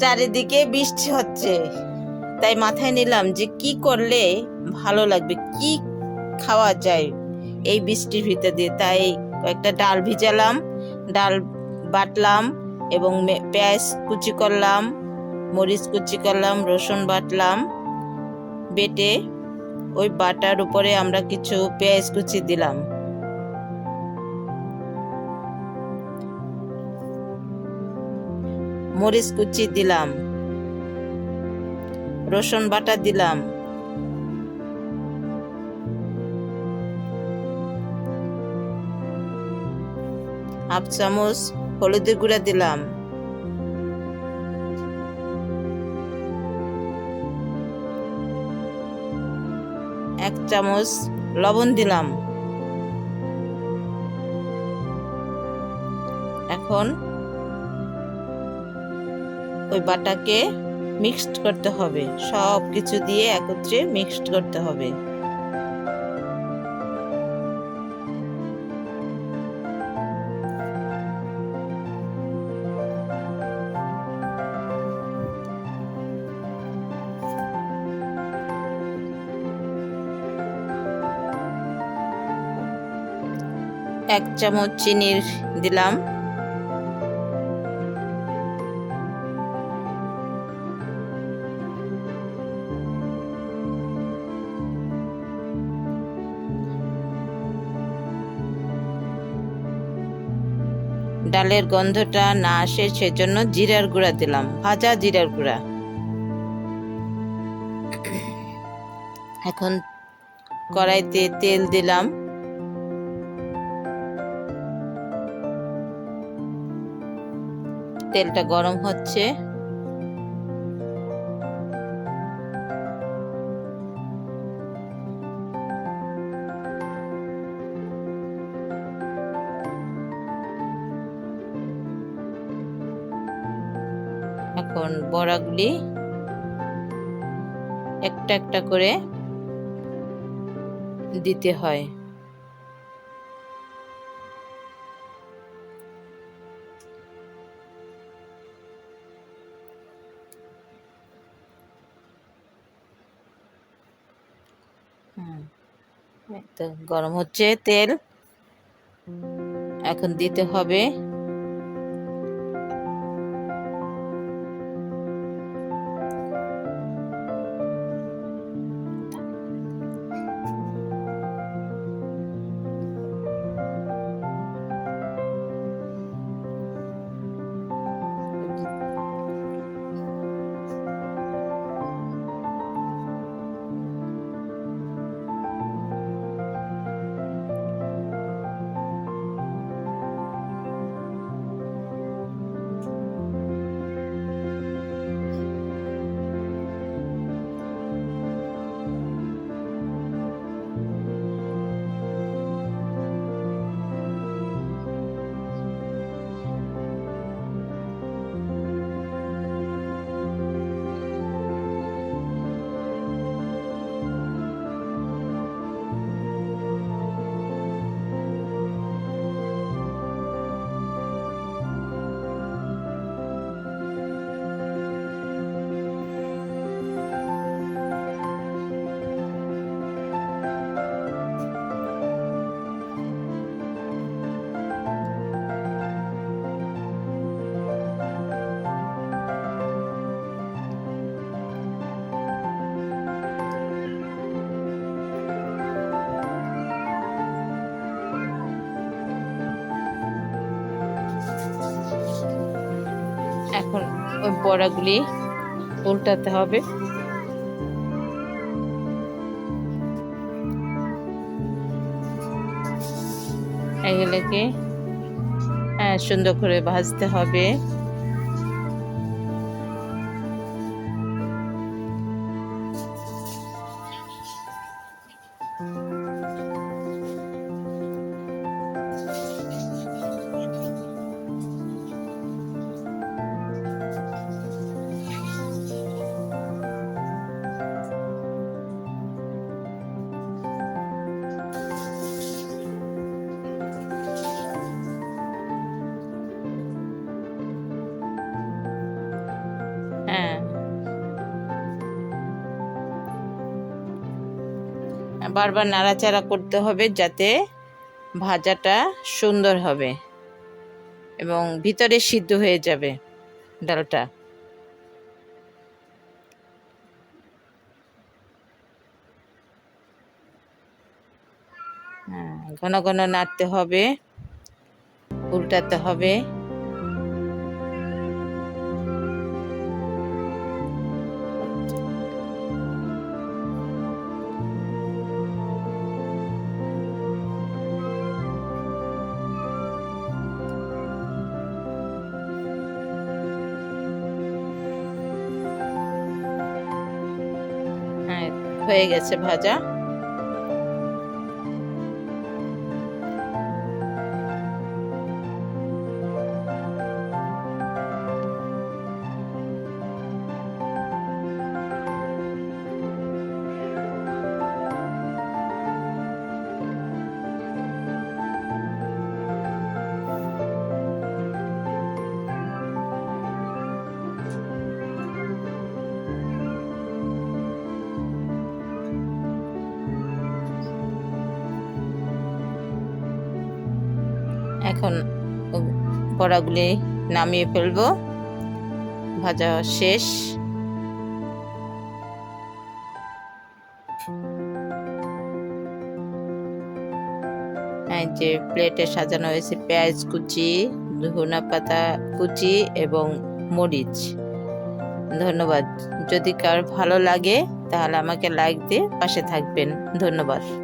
চারিদিকে বৃষ্টি হচ্ছে। তাই মাথায় নিলাম যে কি করলে ভালো লাগবে, কি খাওয়া যায় এই বৃষ্টির ভিতর দিয়ে। তাই কয়েকটা ডাল ভিজালাম, ডাল বাটলাম এবং পেঁয়াজ কুচি করলাম, মরিচ কুচি করলাম, রসুন বাটলাম, বেটে ওই বাটার উপরে আমরা কিছু পেঁয়াজ কুচি দিলাম। মরিচ কুচি দিলাম। রসুন বাটা দিলাম। হাফ চামচ হলুদের গুঁড়া দিলাম। এক চামচ লবণ দিলাম। এখন ওই বাটাকে মিক্সড করতে হবে। সব কিছু দিয়ে একত্রে মিক্সড করতে হবে। এক চামচ চিনির দিলাম। ডালের গন্ধটা না আসে, সেজন্য জিরার গুঁড়া দিলাম, ভাজা জিরার গুঁড়া। এখন কড়াইতে তেল দিলাম। তেলটা গরম হচ্ছে। এখন বড়াগুলি একটা একটা করে দিতে হয়। তো গরম হচ্ছে তেল এখন দিতে হবে। ওই বড়াগুলি উল্টাতে হবে। এগুলোকে হ্যাঁ সুন্দর করে ভাজতে হবে। বারবার নাড়াচাড়া করতে হবে যাতে ভাজাটা সুন্দর হবে এবং ভিতরে সিদ্ধ হয়ে যাবে ডালটা। হ্যাঁ ঘন ঘন নাড়তে হবে, উল্টাতে হবে। হ্যাঁ গেছে ভাজা। এখন বড়াগুলি নামিয়ে ফেলব। ভাজা শেষ। যে প্লেটে সাজানো হয়েছে পেঁয়াজ কুচি ধনা পাতা কুচি এবং মরিচ। ধন্যবাদ। যদি কার ভালো লাগে তাহলে আমাকে লাইক দিয়ে পাশে থাকবেন। ধন্যবাদ।